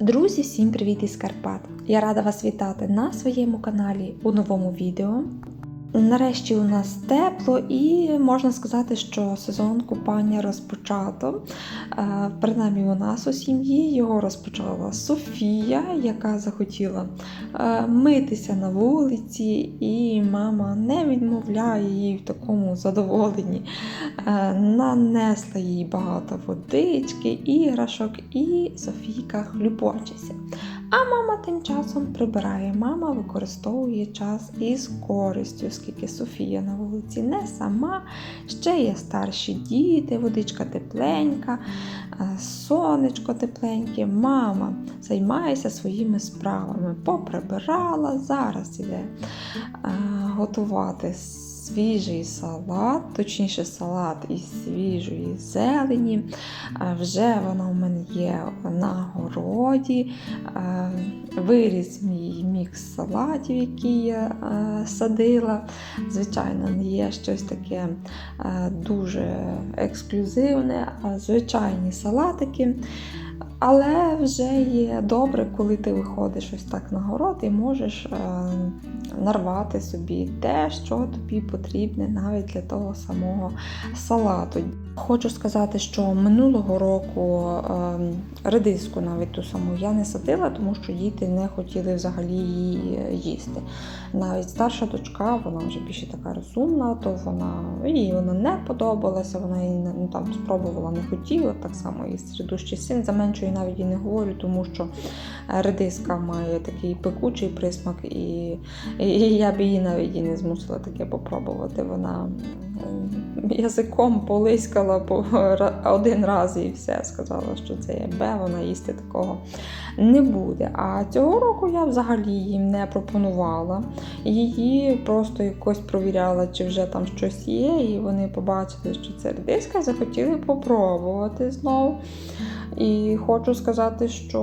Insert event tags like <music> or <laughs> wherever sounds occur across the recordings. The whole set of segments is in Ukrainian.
Друзі, всім привіт із Карпат! Я рада вас вітати на своєму каналі у новому відео. Нарешті у нас тепло і можна сказати, що сезон купання розпочато. Е, Принаймні у нас у сім'ї його розпочала Софія, яка захотіла е, митися на вулиці, і мама не відмовляє їй в такому задоволенні. Е, Нанесла їй багато водички, іграшок, і Софійка хлюбочеться. А мама тим часом прибирає. Мама використовує час із користю, оскільки Софія на вулиці не сама, ще є старші діти, водичка тепленька, сонечко тепленьке. Мама займається своїми справами. Поприбирала, зараз іде готувати свіжий салат, точніше салат із свіжої зелені. Е, Вже вона у мене є на городі. Е, Виріс мій мікс салатів, який я е, садила. Звичайно, не є щось таке дуже ексклюзивне, а звичайні салатики. Але вже є добре, коли ти виходиш ось так на город і можеш е, нарвати собі те, що тобі потрібне навіть для того самого салату. Хочу сказати, що минулого року е, редиску навіть ту саму я не садила, тому що діти не хотіли взагалі її їсти. Навіть старша дочка, вона вже більше така розумна, то вона їй вона не подобалася, вона її ну, там спробувала, не хотіла. Так само і середущий син за меншої навіть і не говорю, тому що е, редиска має такий пекучий присмак, і, і я б її навіть і не змусила таке попробувати. Вона язиком полискала по один раз і все сказала, що це є Б, вона їсти такого не буде. А цього року я взагалі їм не пропонувала. Її просто якось провіряла, чи вже там щось є, і вони побачили, що це редиска, захотіли попробувати знову. І хочу сказати, що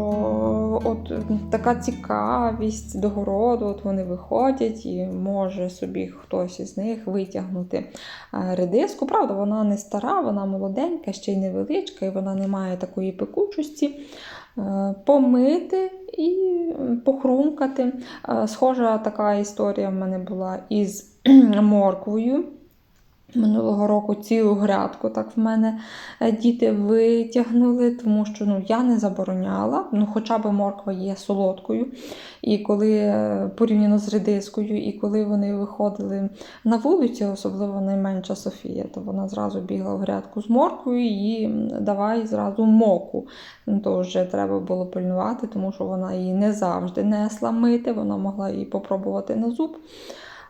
от така цікавість до городу, от вони виходять і може собі хтось із них витягнути е, редиску. Правда, вона не стара, вона молоденька, ще й невеличка, і вона не має такої пекучості. Е, Помити і похрумкати. Е, Схожа така історія в мене була із <clears throat> морквою. Минулого року цілу грядку так в мене е, діти витягнули, тому що ну, я не забороняла, ну, хоча б морква є солодкою. І коли е, порівняно з редискою, і коли вони виходили на вулицю, особливо найменша Софія, то вона зразу бігла в грядку з морквою і давай зразу моку. Ну, то вже треба було пильнувати, тому що вона її не завжди несла мити, вона могла її попробувати на зуб.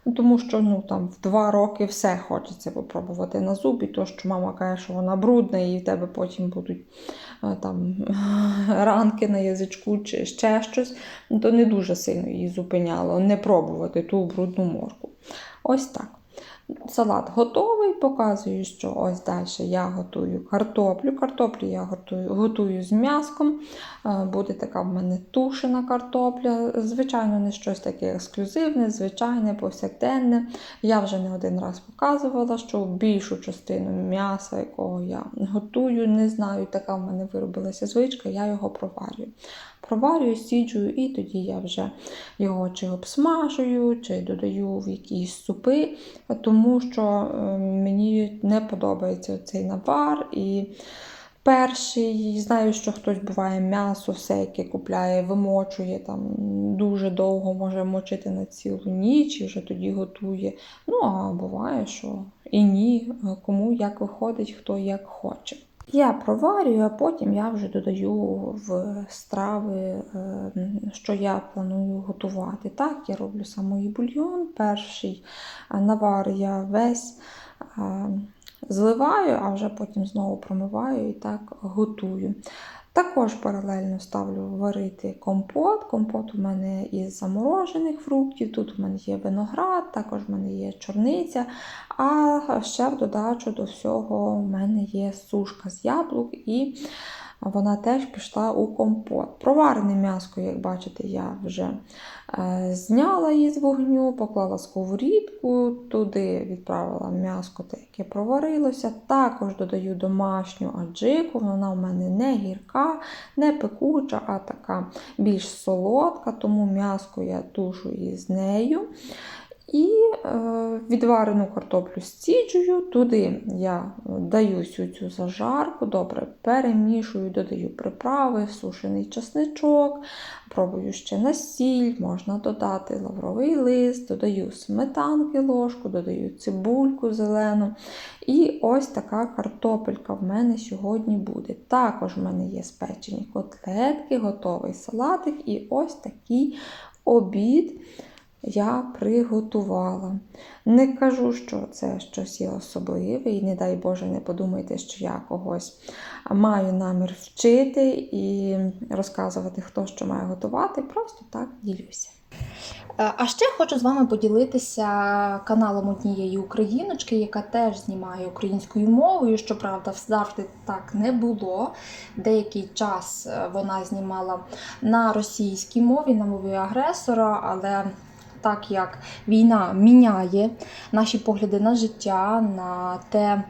Ну, Тому що ну, там, в два роки все хочеться попробувати на зуб, і то, що мама каже, що вона брудна, і в тебе потім будуть е, там, <laughs> ранки на язичку чи ще щось, ну, то не дуже сильно її зупиняло не пробувати ту брудну морку. Ось так. Салат готовий, показую, що ось далі я готую картоплю. Картоплю я готую, готую з м'яском. Е, Буде така в мене тушена картопля. Звичайно, не щось таке ексклюзивне, звичайне, повсякденне. Я вже не один раз показувала, що більшу частину м'яса, якого я готую, не знаю, така в мене виробилася звичка, я його проварюю. Проварюю, сіджую, і тоді я вже його чи обсмажую, чи додаю в якісь супи, тому що е, мені не подобається цей навар. І перший, знаю, що хтось буває м'ясо, всяке купляє, вимочує там дуже довго, може мочити на цілу ніч і вже тоді готує. Ну, а буває, що і ні, кому як виходить, хто як хоче. Я проварюю, а потім я вже додаю в страви, е, що я планую готувати. Так, я роблю самий бульйон. Перший е, навар я весь е, зливаю, а вже потім знову промиваю і так готую. Також паралельно ставлю варити компот. Компот у мене із заморожених фруктів. Тут у мене є виноград, також в мене є чорниця. А ще в додачу до всього у мене є сушка з яблук і вона теж пішла у компот. Проварене м'яско, як бачите, я вже е, зняла її з вогню, поклала сковорідку, туди відправила м'яско, те, яке проварилося. Також додаю домашню аджику, вона в мене не гірка, не пекуча, а така більш солодка, тому м'яско я тушу із нею. І е, відварену картоплю стіджую, туди я даю цю зажарку, добре перемішую, додаю приправи, сушений чесничок, пробую ще на сіль, можна додати лавровий лист, додаю сметанки ложку, додаю цибульку зелену. І ось така картопелька в мене сьогодні буде. Також в мене є спечені котлетки, готовий салатик і ось такий обід я приготувала. Не кажу, що це щось є особливе, і не дай Боже, не подумайте, що я когось маю намір вчити і розказувати, хто що має готувати. Просто так ділюся. Е, А ще хочу з вами поділитися каналом однієї україночки, яка теж знімає українською мовою. Щоправда, завжди так не було. Деякий час е, вона знімала на російській мові, на мові агресора, але так як війна міняє наші погляди на життя, на те,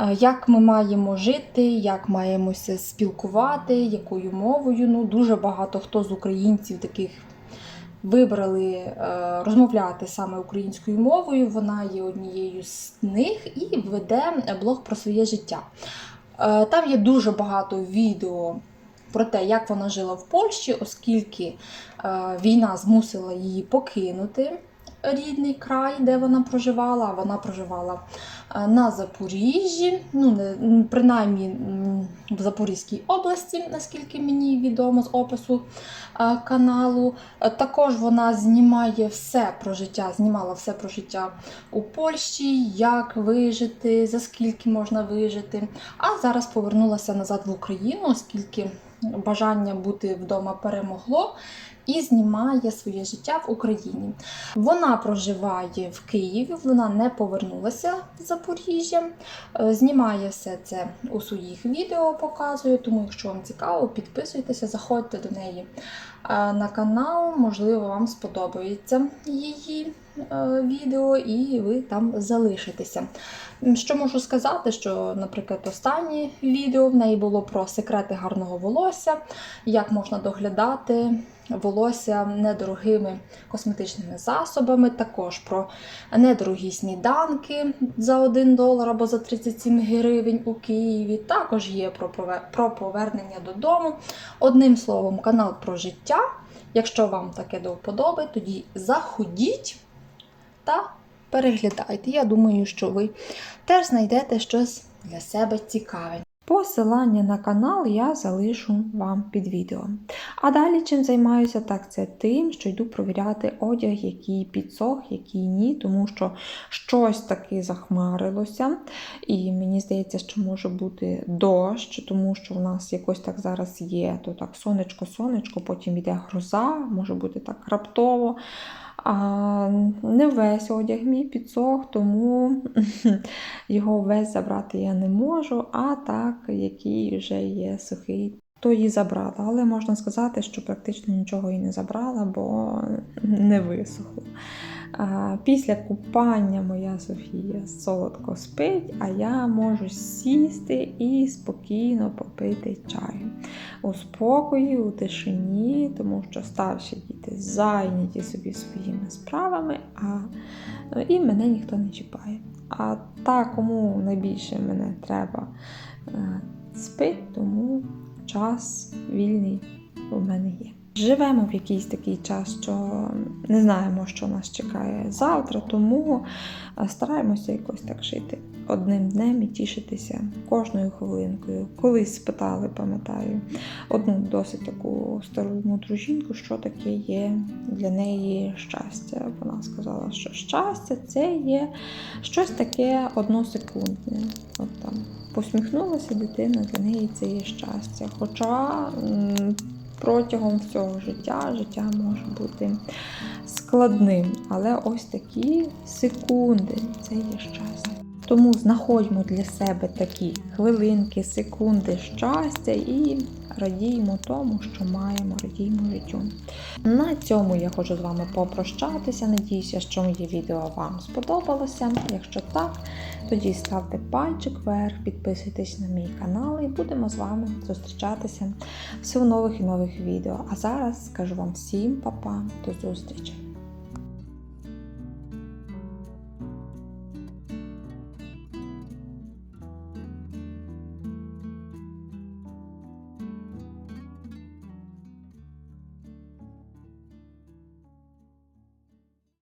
е, як ми маємо жити, як маємося спілкувати, якою мовою. Ну, дуже багато хто з українців таких вибрали е, розмовляти саме українською мовою. Вона є однією з них і веде блог про своє життя. Е, Там є дуже багато відео про те, як вона жила в Польщі, оскільки е, війна змусила її покинути рідний край, де вона проживала. Вона проживала е, на Запоріжжі, ну принаймні в Запорізькій області, наскільки мені відомо з опису е, каналу. Також вона знімає все про життя, знімала все про життя у Польщі, як вижити, за скільки можна вижити. А зараз повернулася назад в Україну, оскільки бажання бути вдома перемогло. І знімає своє життя в Україні. Вона проживає в Києві, вона не повернулася з Запоріжжя. Е, Знімає все це у своїх відео, показує. Тому, якщо вам цікаво, підписуйтеся, заходьте до неї е, на канал. Можливо, вам сподобається її відео, і ви там залишитеся. Що можу сказати, що, наприклад, останнє відео в неї було про секрети гарного волосся, як можна доглядати волосся недорогими косметичними засобами, також про недорогі сніданки за 1 долар або за 37 гривень у Києві. Також є про повернення додому. Одним словом, канал про життя. Якщо вам таке до вподоби, тоді заходіть та переглядайте. Я думаю, що ви теж знайдете щось для себе цікаве. Посилання на канал я залишу вам під відео. А далі чим займаюся, так це тим, що йду провіряти одяг, який підсох, який ні, тому що щось таки захмарилося. І мені здається, що може бути дощ, тому що в нас якось так зараз є. То так сонечко-сонечко, потім йде гроза, може бути так раптово. А не весь одяг мій підсох, тому <laughs> його весь забрати я не можу, а так, який вже є сухий, то її забрала. Але можна сказати, що практично нічого і не забрала, бо не висохло. Після купання моя Софія солодко спить, а я можу сісти і спокійно попити чаю. У спокої, у тишині, тому що старші діти зайняті собі своїми справами, а і мене ніхто не чіпає. А та, кому найбільше мене треба е, спить, тому час вільний у мене є. Живемо в якийсь такий час, що не знаємо, що нас чекає завтра, тому е, стараємося якось так жити одним днем і тішитися кожною хвилинкою. Колись спитали, пам'ятаю, одну досить таку стару мудру жінку, що таке є для неї щастя. Вона сказала, що щастя це є щось таке односекундне. От там посміхнулася дитина, для неї це є щастя. Хоча протягом всього життя життя може бути складним, але ось такі секунди це є щастя. Тому знаходьмо для себе такі хвилинки, секунди щастя і радіємо тому, що маємо, радіємо життю. На цьому я хочу з вами попрощатися. Надіюся, що моє відео вам сподобалося. Якщо так, тоді ставте пальчик вверх, підписуйтесь на мій канал і будемо з вами зустрічатися все в нових і нових відео. А зараз скажу вам всім па-па, до зустрічі!